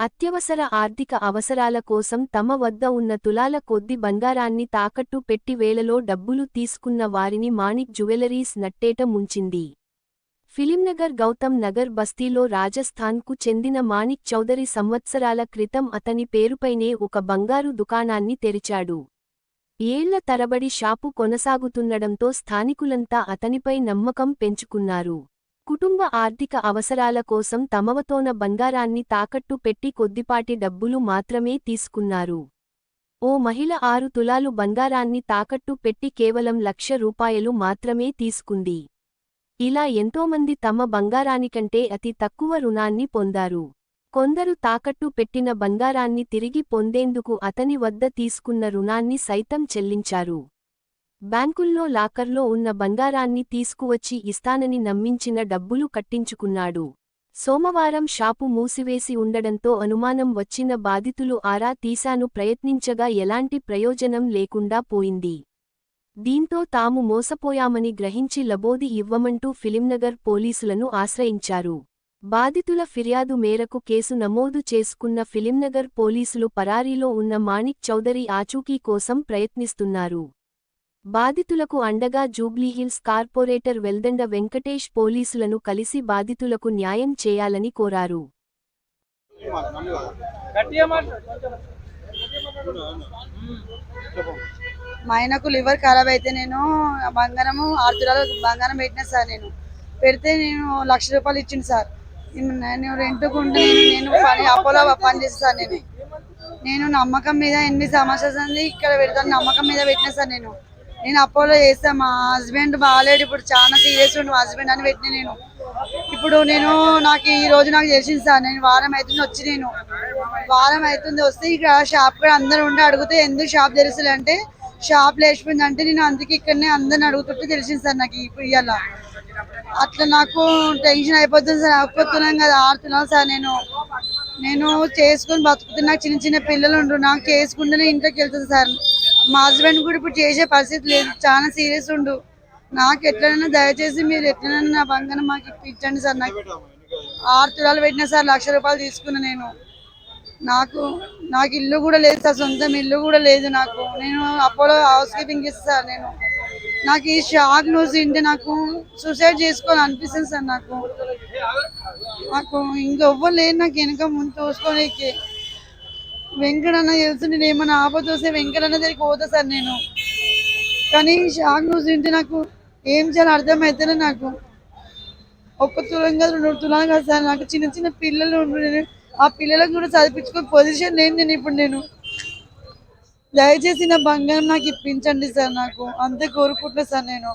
అత్యవసర ఆర్థిక అవసరాల కోసం తమ వద్ద ఉన్న తులాల కొద్ది బంగారాన్ని తాకట్టు పెట్టి వేలలో డబ్బులు తీసుకున్న వారిని మాణిక్ జ్యువెలరీస్ నట్టేట ముంచింది. ఫిలింనగర్ గౌతమ్ నగర్ బస్తీలో రాజస్థాన్కు చెందిన మాణిక్ చౌదరి సంవత్సరాల క్రితం అతని పేరుపైనే ఒక బంగారు దుకాణాన్ని తెరిచాడు. ఏళ్ళ తరబడి షాపు కొనసాగుతుండడంతో స్థానికులంతా అతనిపై నమ్మకం పెంచుకున్నారు. కుటుంబ ఆర్థిక అవసరాల కోసం తమవతోన బంగారాన్ని తాకట్టు పెట్టి కొద్దిపాటి డబ్బులు మాత్రమే తీసుకున్నారు. ఓ మహిళ ఆరు తులాలు బంగారాన్ని తాకట్టు పెట్టి కేవలం లక్ష రూపాయలు మాత్రమే తీసుకుంది. ఇలా ఎంతోమంది తమ బంగారానికంటే అతి తక్కువ రుణాన్ని పొందారు. కొందరు తాకట్టు పెట్టిన బంగారాన్ని తిరిగి పొందేందుకు అతని వద్ద తీసుకున్న రుణాన్ని సైతం చెల్లించారు. బ్యాంకుల్లో లాకర్లో ఉన్న బంగారాన్ని తీసుకువచ్చి ఇస్తానని నమ్మించిన డబ్బులు కట్టించుకున్నాడు. సోమవారం షాపు మూసివేసి ఉండడంతో అనుమానం వచ్చిన బాధితులు ఆరా తీశాను ప్రయత్నించగా ఎలాంటి ప్రయోజనం లేకుండా పోయింది. దీంతో తాము మోసపోయామని గ్రహించి లబోది ఇవ్వమంటూ ఫిలింనగర్ పోలీసులను ఆశ్రయించారు. బాధితుల ఫిర్యాదు మేరకు కేసు నమోదు చేసుకున్న ఫిలింనగర్ పోలీసులు పరారీలో ఉన్న మాణిక్ చౌదరి ఆచూకీ కోసం ప్రయత్నిస్తున్నారు. బాధితులకు అండగా జూబ్లీహిల్స్ కార్పొరేటర్ వెల్దండ వెంకటేష్ పోలీసులను కలిసి బాధితులకు న్యాయం చేయాలని కోరారు. మా ఆయనకు లివర్ ఖరాబ్ అయితే నేను బంగారము ఆరు తులాలు బంగారం పెట్టిన సార్ నేను. పెడితే నేను లక్ష రూపాయలు ఇచ్చింది సార్. నేను- రెంట్కు ఉంటే నేను పని అపోలో పని చేస్తాను సార్ నేను. నేను నమ్మకం మీద ఎనిమిది సంవత్సరాల ఇక్కడ పెడతాను నమ్మకం మీద పెట్టిన సార్ నేను. నేను అపోలో చేస్తా మా హస్బెండ్ బాగాలేడు ఇప్పుడు చాలా సీరియస్ ఉండి మా హస్బెండ్ అని పెట్టిన నేను. ఇప్పుడు నేను నాకు ఈ రోజు నాకు తెలిసింది సార్ నేను వారం అవుతుంది వచ్చి నేను. వారం అవుతుంది వస్తే ఇక్కడ షాప్ కూడా అందరు ఉండి అడిగితే ఎందుకు షాప్ తెలుసులే అంటే షాప్ లేచిపోయింది అంటే నేను అందుకే ఇక్కడనే అందరిని అడుగుతుంటే తెలిసింది సార్ నాకు ఇప్పుడు ఇవాళ అట్లా నాకు టెన్షన్ అయిపోతుంది సార్ అయిపోతున్నాం కదా ఆడుతున్నాను సార్ నేను. నేను చేసుకుని బతుకుతున్నా చిన్న చిన్న పిల్లలు ఉండు నాకు చేసుకుంటేనే ఇంట్లోకి వెళ్తుంది సార్. మా హస్బెండ్ కూడా ఇప్పుడు చేసే పరిస్థితి లేదు. చాలా సీరియస్ ఉండు. నాకు ఎట్లనైనా దయచేసి మీరు ఎట్లనైనా నా బంగారం మాకు ఇప్పించండి సార్. నాకు ఆరు తులాలు పెట్టినా సార్ లక్ష రూపాయలు తీసుకున్నా నేను. నాకు నాకు ఇల్లు కూడా లేదు సార్ సొంతం ఇల్లు కూడా లేదు నాకు. నేను అపోలో హౌస్ కీపింగ్ ఇస్తా సార్ నేను. నాకు ఈ షాక్ న్యూస్ ఏంటి నాకు సూసైడ్ చేసుకోవాలి అనిపిస్తుంది సార్ నాకు. నాకు ఇంకెవ్వరు లేదు నాకు వెనక ముందు చూసుకోలేకే వెంకటన్న తెలుసు నేను ఏమైనా ఆపద వస్తే వెంకటన్న దగ్గరికి పోతా సార్ నేను. కానీ షాక్ న్యూస్ వింటే నాకు ఏం చేయాలో అర్థమవుతలే నాకు. ఒక్క తులం కాదు రెండు తులాలు కాదు సార్ నాకు చిన్న చిన్న పిల్లలు ఉంటున్నాను నేను. ఆ పిల్లలకు కూడా చదివించుకునే పొజిషన్ లేని నేను ఇప్పుడు నేను. దయచేసి నా బంగారం నాకు ఇప్పించండి సార్ నాకు. అంతే కోరుకుంటున్నా సార్ నేను.